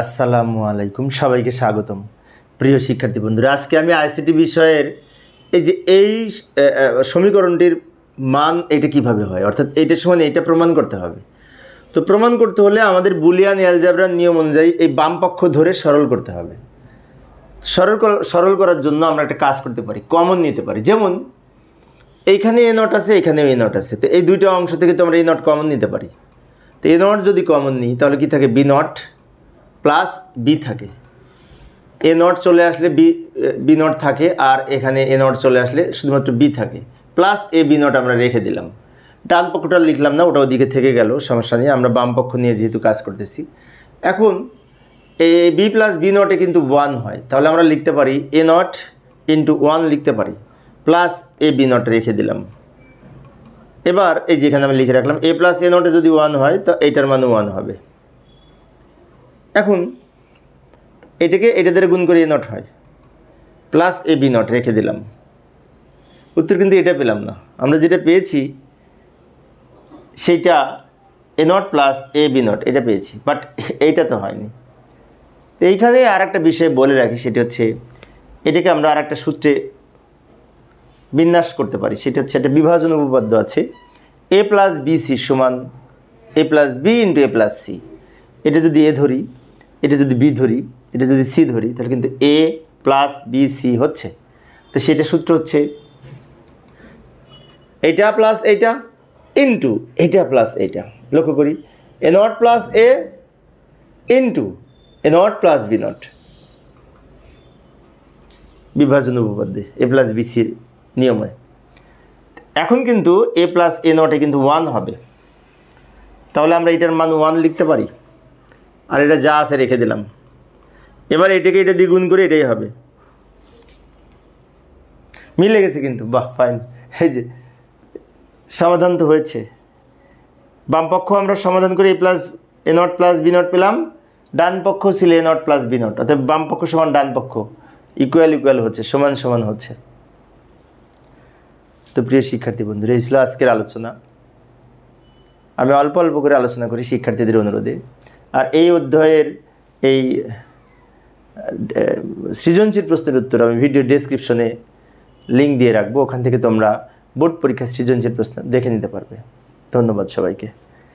আসসালামু আলাইকুম, সবাইকে স্বাগতম। প্রিয় শিক্ষার্থী বন্ধুরা, আজকে আমি আইসিটি বিষয়ের এই যে এই সমীকরণটির মান এটা কীভাবে হয়? অর্থাৎ এইটার সময় এইটা প্রমাণ করতে হবে। তো প্রমাণ করতে হলে আমাদের বুলিয়ান অ্যালজাবরার নিয়ম অনুযায়ী এই বাম পক্ষ ধরে সরল করতে হবে। সরল সরল করার জন্য আমরা একটা কাজ করতে পারি, কমন নিতে পারি। যেমন, এইখানে এ নট আছে, এখানেও এ নট আছে। তো এই দুইটা অংশ থেকে তো আমরা এ নট কমন নিতে পারি। তো এ নট যদি কমন নিই, তাহলে কি থাকে? বি নট প্লাস বি থাকে। এ নট চলে আসলে বি বি নট থাকে আর এখানে এ নট চলে আসলে শুধুমাত্র বি থাকে। প্লাস এ বি নট আমরা রেখে দিলাম। ডান পক্ষটা লিখলাম না, ওটা ওদিকে থেকে গেল, সমস্যা নেই, আমরা বাম পক্ষ নিয়ে যেহেতু কাজ করতেছি। এখন এ বি প্লাস বি নটে কিন্তু ওয়ান হয়, তাহলে আমরা লিখতে পারি এ নট ইন্টু ওয়ান লিখতে পারি। প্লাস এ বি নট রেখে দিলাম। এবার এই যেখানে আমি লিখে রাখলাম এ প্লাস এ নটে যদি ওয়ান হয়, তো এইটার মানে ওয়ান হবে। এখন এটাকে এটা দ্বারা গুণ করে এ নট হয়। প্লাস এ বি নট রেখে দিলাম। উত্তর কিন্তু এটা পেলাম না। আমরা যেটা পেয়েছি সেইটা A naught plus A B naught, এটা পেয়েছি। বাট এইটা তো হয়নি। তো এইখানে আর একটা বিষয় বলে রাখি, সেটা হচ্ছে এটাকে আমরা আর একটা সূত্রে বিন্যাস করতে পারি। সেটা হচ্ছে একটা বিভাজন উপপাদ্য আছে এ প্লাস বি সি সমান A plus B into A plus C এটা যদি এ ধরি এটা যদি বি ধরি, এটা যদি সি ধরি, তাহলে কিন্তু এ প্লাস বি সি হচ্ছে। তো সেটা সূত্র হচ্ছে এইটা প্লাস এইটা ইন্টু এটা প্লাস এইটা। লক্ষ্য করি, A naught plus A into A naught plus B naught. বিভাজন উপপাদ্যে, এ প্লাস বি সির নিয়মে। এখন কিন্তু এ প্লাস এ নটে কিন্তু ওয়ান হবে। তাহলে আমরা এটার মান ওয়ান লিখতে পারি? আর এটা যা আছে রেখে দিলাম। এবার এটাকে এটা দ্বিগুণ করে এটাই হবে। মিলে গেছে কিন্তু, বাহ ফাইন এই যে, সমাধান তো হয়েছে। বাম পক্ষ আমরা সমাধান করে A plus A naught plus B naught পেলাম। ডান পক্ষ ছিল A naught plus B naught অর্থাৎ বাম পক্ষ সমান ডান পক্ষ। ইকুয়াল ইকুয়াল হচ্ছে, সমান সমান হচ্ছে। তো প্রিয় শিক্ষার্থী বন্ধুরা, এই ছিল আজকের আলোচনা। আমি অল্প অল্প করে আলোচনা করি শিক্ষার্থীদের অনুরোধে। আর এই অধ্যায়ের এই সৃজনশীল প্রশ্নের উত্তর আমি ভিডিও ডেসক্রিপশনে লিঙ্ক দিয়ে রাখব। ওখান থেকে তোমরা বোর্ড পরীক্ষার সৃজনশীল প্রশ্ন দেখে নিতে পারবে। ধন্যবাদ সবাইকে।